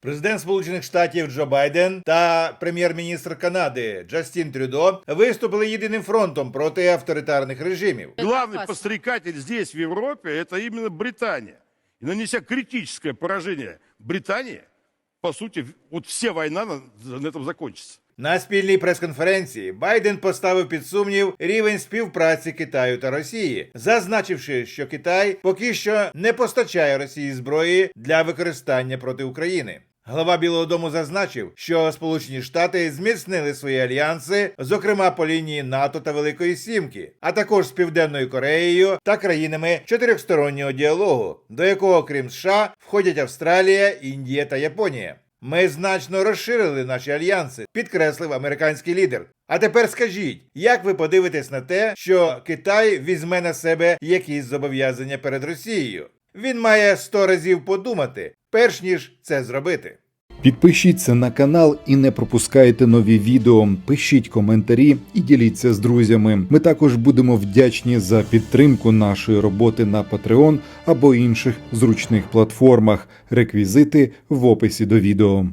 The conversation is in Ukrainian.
Президент Сполучених Штатів Джо Байден та прем'єр-міністр Канади Джастін Трюдо виступили єдиним фронтом проти авторитарних режимів. Главный опасно. подстрекатель здесь, в Европе, это именно Британия. И нанеся критическое поражение Британии, по сути, вот вся война на, на этом закончится. На спільній прес-конференції Байден поставив під сумнів рівень співпраці Китаю та Росії, зазначивши, що Китай поки що не постачає Росії зброї для використання проти України. Глава Білого Дому зазначив, що Сполучені Штати зміцнили свої альянси, зокрема по лінії НАТО та Великої Сімки, а також з Південною Кореєю та країнами чотирьохстороннього діалогу, до якого, крім США, входять Австралія, Індія та Японія. Ми значно розширили наші альянси, підкреслив американський лідер. А тепер скажіть, як ви подивитесь на те, що Китай візьме на себе якісь зобов'язання перед Росією? Він має сто разів подумати, перш ніж це зробити. Підпишіться на канал і не пропускайте нові відео. Пишіть коментарі і діліться з друзями. Ми також будемо вдячні за підтримку нашої роботи на Patreon або інших зручних платформах. Реквізити в описі до відео.